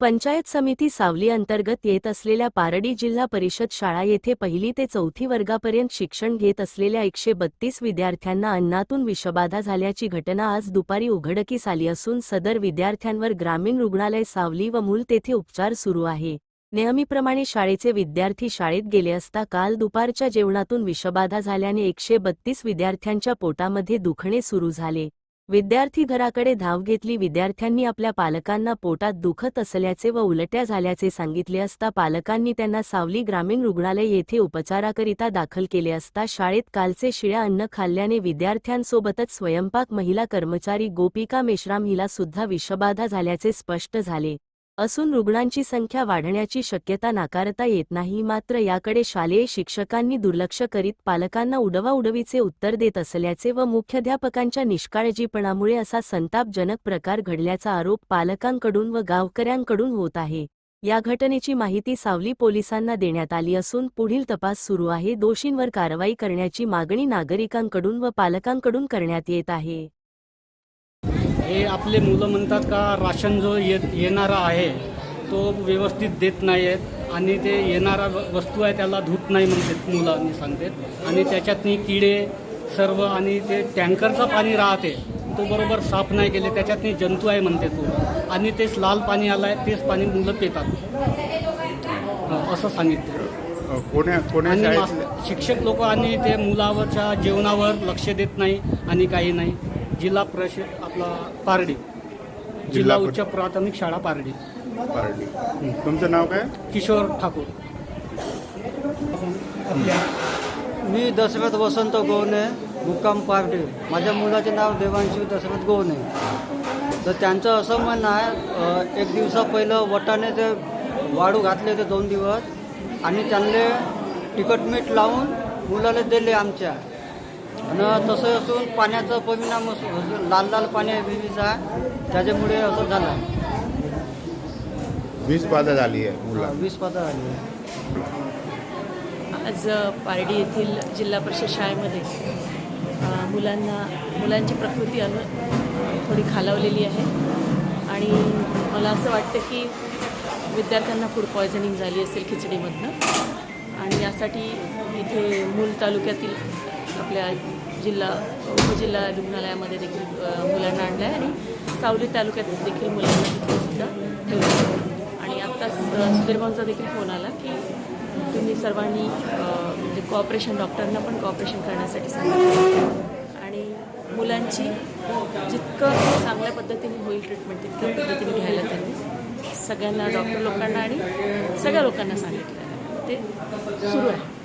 पंचायत समिती सावली अंतर्गत येत असलेल्या पारडी जिल्हा परिषद शाळा येथे पहिली ते चौथी वर्गापर्यंत शिक्षण घेत असलेल्या एकशे बत्तीस विद्यार्थ्यांना अन्नातून विषबाधा झाल्याची घटना आज दुपारी उघडकीस आली असून सदर विद्यार्थ्यांवर ग्रामीण रुग्णालय सावली व मूल तेथे उपचार सुरू आहे. नेहमीप्रमाणे शाळेचे विद्यार्थी शाळेत गेले असता काल दुपारच्या जेवणातून विषबाधा झाल्याने एकशे बत्तीस विद्यार्थ्यांच्या पोटामध्ये दुखणे सुरू झाले. विद्यार्थी घराकडे धाव घेतली. विद्यार्थ्यांनी आपल्या पालकांना पोटात दुखत असल्याचे व उलट्या झाल्याचे सांगितले असता पालकांनी त्यांना सावली ग्रामीण रुग्णालय येथे उपचाराकरिता दाखल केले असता शाळेत कालचे शिळ्या अन्न खाल्ल्याने विद्यार्थ्यांसोबतच स्वयंपाक महिला कर्मचारी गोपिका मेश्राम हिला सुद्धा विषबाधा झाल्याचे स्पष्ट झाले. असून रुग्णांची संख्या वाढण्याची शक्यता नाकारता येत नाही. मात्र याकडे शालेय शिक्षकांनी दुर्लक्ष करीत पालकांना उडवाउडवीचे उत्तर देत असल्याचे व मुख्याध्यापकांच्या निष्काळजीपणामुळे असा संतापजनक प्रकार घडल्याचा आरोप पालकांकडून व गावकऱ्यांकडून होत आहे. या घटनेची माहिती सावली पोलिसांना देण्यात आली असून पुढील तपास सुरू आहे. दोषींवर कारवाई करण्याची मागणी नागरिकांकडून व पालकांकडून करण्यात येत आहे. हे आपले मुलं म्हणतात का राशन जो येत येणारा आहे तो व्यवस्थित देत नाही आहेत आणि ते येणारा व- वस्तू आहे त्याला धूत नाही म्हणतात मुलांनी सांगतात. आणि त्याच्यातनी किडे सर्व आणि ते टँकरचं पाणी राहते तो बरोबर साफ नाही केले त्याच्यातनी जंतू आहे म्हणते तो. आणि तेच लाल पाणी आलं आहे तेच पाणी मुलं पितात. असं सांगितलं. कोण्या कोण्या आणि शिक्षक लोक आणि ते मुलावरच्या जेवणावर लक्ष देत नाही आणि काही नाही. जिल्हा परिषद आपला पारडी. जिल्हा उच्च प्राथमिक शाळा पारडी. पारडी. तुमचं नाव काय? किशोर ठाकूर. मी दशरथ वसंत गोवणे मुक्काम पार्टी माझ्या मुलाचे नाव देवांशी दशरथ गोवणे. तर त्यांचं असं म्हणणं आहे अ, एक दिवसा पहिलं वटाने ते वाळू घातले ते दोन दिवस. आणि त्यांना तिखट मीठ लावून मुलाला दिले आमच्या. आणि तसं असून पाण्याचा परिणाम असो लाल लाल पाणी आहे विहिरीचा त्याच्यामुळे असं झालं. वीज बाधा झाली आहे मुला. वीस पातळ आली आज अ, पारडी येथील जिल्हा परिषद शाळेमध्ये अ, मुलांना मुलांची प्रकृती अनु थोडी खालावलेली आहे. आणि मला असं वाटतं की विद्यार्थ्यांना फूड पॉयझनिंग झाली असेल खिचडीमधनं. आणि यासाठी इथे मूल तालुक्यातील आपल्या जिल्हा उपजिल्हा रुग्णालयामध्ये देखील मुलांना आणलं आहे आणि सावली तालुक्यात देखील मुलांना तिथेसुद्धा ठेवलं आणि आत्ताच अ, देखील फोन आला की तुम्ही सर्वांनी म्हणजे कॉपरेशन डॉक्टरांना पण कॉपरेशन करण्यासाठी सांगितलं. आणि मुलांची जितकं चांगल्या पद्धतीने होईल ट्रीटमेंट तितक्या पद्धतीने घ्यायला त्यांनी. सगळ्यांना डॉक्टर लोकांना आणि सगळ्या लोकांना सांगितलं ते सुरू आहे.